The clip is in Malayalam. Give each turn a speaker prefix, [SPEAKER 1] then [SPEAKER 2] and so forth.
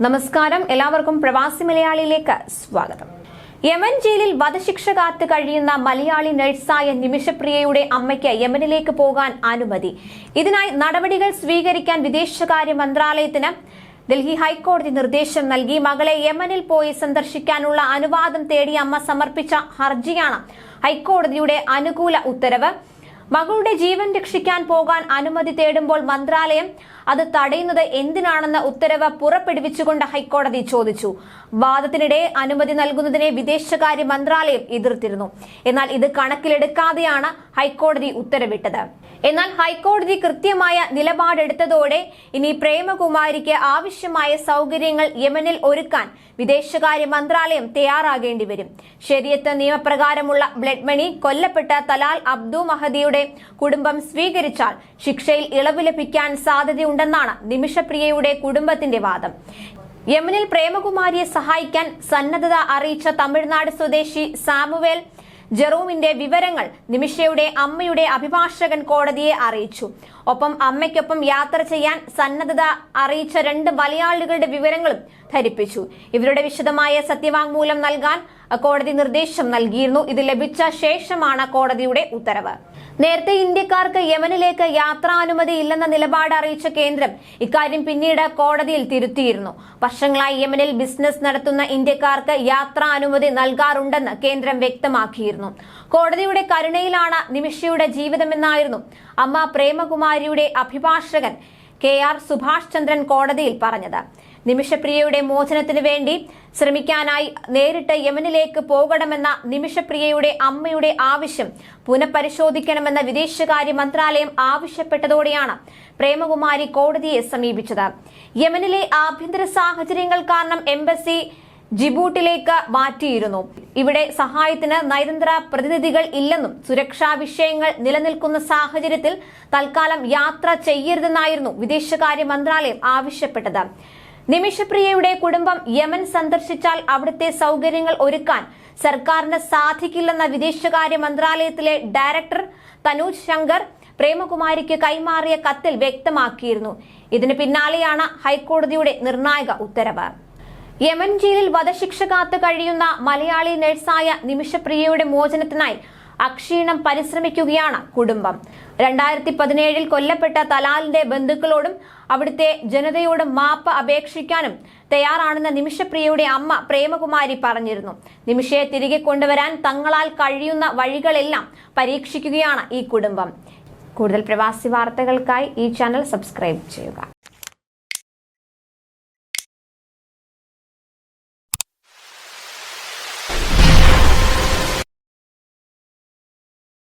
[SPEAKER 1] നമസ്കാരം. എല്ലാവർക്കും പ്രവാസി മലയാളിയിലേക്ക് സ്വാഗതം. യമൻ ജയിലിൽ വധശിക്ഷ കാത്ത് കഴിയുന്ന മലയാളി നഴ്സായ നിമിഷപ്രിയയുടെ അമ്മയ്ക്ക് യമനിലേക്ക് പോകാൻ അനുമതി. ഇതിനായി നടപടികൾ സ്വീകരിക്കാൻ വിദേശകാര്യ മന്ത്രാലയത്തിന് ഡൽഹി ഹൈക്കോടതി നിർദ്ദേശം നൽകി. മകളെ യമനിൽ പോയി സന്ദർശിക്കാനുള്ള അനുവാദം തേടി അമ്മ സമർപ്പിച്ച ഹർജിയാണ് ഹൈക്കോടതിയുടെ അനുകൂല ഉത്തരവ്. മകളുടെ ജീവൻ രക്ഷിക്കാൻ പോകാൻ അനുമതി തേടുമ്പോൾ മന്ത്രാലയം അത് തടയുന്നത് എന്തിനാണെന്ന ഉത്തരവ് പുറപ്പെടുവിച്ചുകൊണ്ട് ഹൈക്കോടതി ചോദിച്ചു. വാദത്തിനിടെ അനുമതി നൽകുന്നതിനെ വിദേശകാര്യ മന്ത്രാലയം എതിർത്തിരുന്നു. എന്നാൽ ഇത് കണക്കിലെടുക്കാതെയാണ് ഹൈക്കോടതി ഉത്തരവിട്ടത്. എന്നാൽ ഹൈക്കോടതി കൃത്യമായ നിലപാടെടുത്തതോടെ ഇനി പ്രേമകുമാരിക്ക് ആവശ്യമായ സൗകര്യങ്ങൾ യമനിൽ ഒരുക്കാൻ വിദേശകാര്യ മന്ത്രാലയം തയ്യാറാകേണ്ടി വരും. ശരിയത്ത് നിയമപ്രകാരമുള്ള ബ്ലഡ് മണി കൊല്ലപ്പെട്ട തലാൽ അബ്ദു മഹദിയുടെ കുടുംബം സ്വീകരിച്ചാൽ ശിക്ഷയിൽ ഇളവ് ലഭിക്കാൻ സാധ്യതയുണ്ടെന്നാണ് നിമിഷപ്രിയയുടെ കുടുംബത്തിന്റെ വാദം. യമനിൽ പ്രേമകുമാരിയെ സഹായിക്കാൻ സന്നദ്ധത അറിയിച്ച തമിഴ്നാട് സ്വദേശി സാമുവേൽ ജെറോമിന്റെ വിവരങ്ങൾ നിമിഷയുടെ അമ്മയുടെ അഭിഭാഷകൻ കോടതിയെ അറിയിച്ചു. ഒപ്പം അമ്മയ്ക്കൊപ്പം യാത്ര ചെയ്യാൻ സന്നദ്ധത അറിയിച്ച രണ്ട് മലയാളികളുടെ വിവരങ്ങളും ധരിപ്പിച്ചു. ഇവരുടെ വിശദമായ സത്യവാങ്മൂലം നൽകാൻ കോടതി നിർദ്ദേശം നൽകിയിരുന്നു. ഇത് ലഭിച്ച ശേഷമാണ് കോടതിയുടെ ഉത്തരവ്. നേരത്തെ ഇന്ത്യക്കാർക്ക് യമനിലേക്ക് യാത്രാനുമതി ഇല്ലെന്ന നിലപാട് അറിയിച്ച കേന്ദ്രം ഇക്കാര്യം പിന്നീട് കോടതിയിൽ തിരുത്തിയിരുന്നു. വർഷങ്ങളായി യമനിൽ ബിസിനസ് നടത്തുന്ന ഇന്ത്യക്കാർക്ക് യാത്രാനുമതി നൽകാറുണ്ടെന്ന് കേന്ദ്രം വ്യക്തമാക്കിയിരുന്നു. കോടതിയുടെ കരുണയിലാണ് നിമിഷയുടെ ജീവിതമെന്നായിരുന്നു അമ്മ പ്രേമകുമാരിയുടെ അഭിഭാഷകൻ കെ ആർ സുഭാഷ് ചന്ദ്രൻ കോടതിയിൽ പറഞ്ഞത്. നിമിഷപ്രിയയുടെ മോചനത്തിന് വേണ്ടി ശ്രമിക്കാനായി നേരിട്ട് യമനിലേക്ക് പോകണമെന്ന നിമിഷപ്രിയയുടെ അമ്മയുടെ ആവശ്യം പുനഃപരിശോധിക്കണമെന്ന വിദേശകാര്യ മന്ത്രാലയം ആവശ്യപ്പെട്ടതോടെയാണ് പ്രേമകുമാരി കോടതിയെ സമീപിച്ചത്. യമനിലെ ആഭ്യന്തര സാഹചര്യങ്ങൾ കാരണം എംബസി ജിബൂട്ടിലേക്ക് മാറ്റിയിരുന്നു. ഇവിടെ സഹായത്തിന് നയതന്ത്ര പ്രതിനിധികൾ ഇല്ലെന്നും സുരക്ഷാ വിഷയങ്ങൾ നിലനിൽക്കുന്ന സാഹചര്യത്തിൽ തൽക്കാലം യാത്ര ചെയ്യരുതെന്നായിരുന്നു വിദേശകാര്യ മന്ത്രാലയം ആവശ്യപ്പെട്ടത്. നിമിഷപ്രിയയുടെ കുടുംബം യമൻ സന്ദർശിച്ചാൽ അവിടുത്തെ സൗകര്യങ്ങൾ ഒരുക്കാൻ സർക്കാരിന് സാധിക്കില്ലെന്ന വിദേശകാര്യ മന്ത്രാലയത്തിലെ ഡയറക്ടർ തനൂജ് ശങ്കർ പ്രേമകുമാരിക്ക് കൈമാറിയ കത്തിൽ വ്യക്തമാക്കിയിരുന്നു. ഇതിന് പിന്നാലെയാണ് ഹൈക്കോടതിയുടെ നിർണായക ഉത്തരവ്. യമൻ ജയിലിൽ വധശിക്ഷ കാത്തു കഴിയുന്ന മലയാളി നഴ്സായ നിമിഷപ്രിയയുടെ മോചനത്തിനായി അക്ഷീണം പരിശ്രമിക്കുകയാണ് കുടുംബം. രണ്ടായിരത്തി പതിനേഴിൽ കൊല്ലപ്പെട്ട തലാലിന്റെ ബന്ധുക്കളോടും അവിടുത്തെ ജനതയോടും മാപ്പ് അപേക്ഷിക്കാനും തയ്യാറാണെന്ന് നിമിഷപ്രിയയുടെ അമ്മ പ്രേമകുമാരി പറഞ്ഞിരുന്നു. നിമിഷയെ തിരികെ കൊണ്ടുവരാൻ തങ്ങളാൽ കഴിയുന്ന വഴികളെല്ലാം പരീക്ഷിക്കുകയാണ് ഈ കുടുംബം. കൂടുതൽ പ്രവാസി വാർത്തകൾക്കായി ഈ ചാനൽ സബ്സ്ക്രൈബ് ചെയ്യുക.